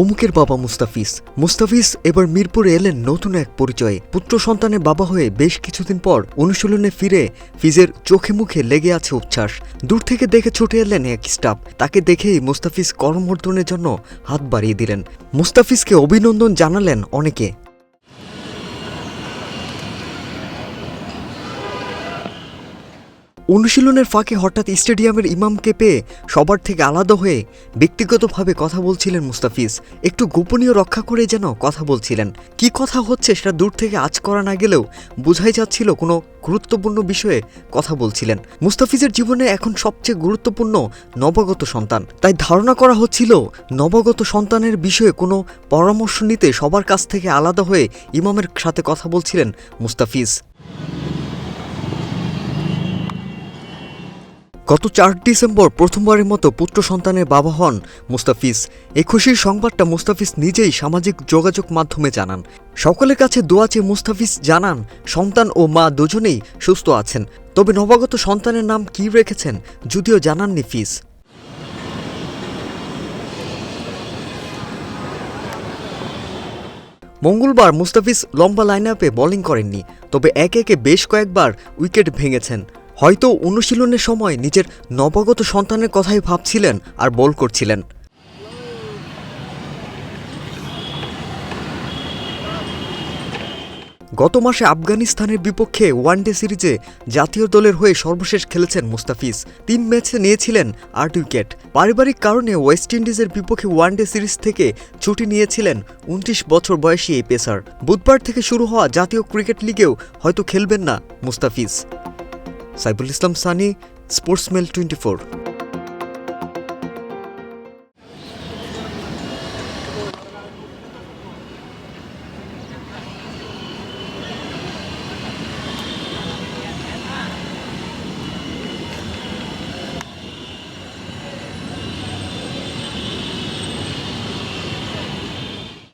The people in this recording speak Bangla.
অমুকের বাবা মুস্তাফিজ। মুস্তাফিজ এবার মিরপুরে এলেন নতুন এক পরিচয়ে। পুত্র সন্তানের বাবা হয়ে বেশ কিছুদিন পর অনুশীলনে ফিরে ফিজের চোখে মুখে লেগে আছে উচ্ছ্বাস। দূর থেকে দেখে ছুটে এলেন এক স্টাফ। তাকে দেখেই মুস্তাফিজ করমর্দনের জন্য হাত বাড়িয়ে দিলেন। মুস্তাফিজকে অভিনন্দন জানালেন অনেকে। অনুশীলনের ফাঁকে হঠাৎ স্টেডিয়ামের ইমামকে পেয়ে সবার থেকে আলাদা হয়ে ব্যক্তিগতভাবে কথা বলছিলেন মুস্তাফিজ। একটু গোপনীয় রক্ষা করে যেন কথা বলছিলেন। কি কথা হচ্ছে সেটা দূর থেকে আজ করা না গেলেও বোঝাই যাচ্ছিল কোনো গুরুত্বপূর্ণ বিষয়ে কথা বলছিলেন। মুস্তাফিজের জীবনে এখন সবচেয়ে গুরুত্বপূর্ণ নবাগত সন্তান। তাই ধারণা করা হচ্ছিল নবাগত সন্তানের বিষয়ে কোনো পরামর্শ নিতে সবার কাছ থেকে আলাদা হয়ে ইমামের সাথে কথা বলছিলেন মুস্তাফিজ। গত চার ডিসেম্বর প্রথমবারের মতো পুত্র সন্তানের বাবা হন মুস্তাফিজ। এই খুশির সংবাদটা মুস্তাফিজ নিজেই সামাজিক যোগাযোগ মাধ্যমে জানান। সকলের কাছে দোয়া চেয়ে মুস্তাফিজ জানান, সন্তান ও মা দুজনেই সুস্থ আছেন। তবে নবাগত সন্তানের নাম কী রেখেছেন যদিও জানাননি ফিজ। মঙ্গলবার মুস্তাফিজ লম্বা লাইন আপে বোলিং করেননি, তবে একে একে বেশ কয়েকবার উইকেট ভেঙেছেন। হয়তো অনুশীলনের সময় নিজের নবাগত সন্তানের কথাই ভাবছিলেন আর বল করছিলেন। গত মাসে আফগানিস্তানের বিপক্ষে ওয়ানডে সিরিজে জাতীয় দলের হয়ে সর্বশেষ খেলেছেন মুস্তাফিজ। তিন ম্যাচে নিয়েছিলেন আট উইকেট। পারিবারিক কারণে ওয়েস্ট ইন্ডিজের বিপক্ষে ওয়ানডে সিরিজ থেকে ছুটি নিয়েছিলেন উনত্রিশ বছর বয়সী এই পেসার। বুধবার থেকে শুরু হওয়া জাতীয় ক্রিকেট লিগেও হয়তো খেলবেন না Mustafiz. Saiful Islam Sunny Sportsmail twenty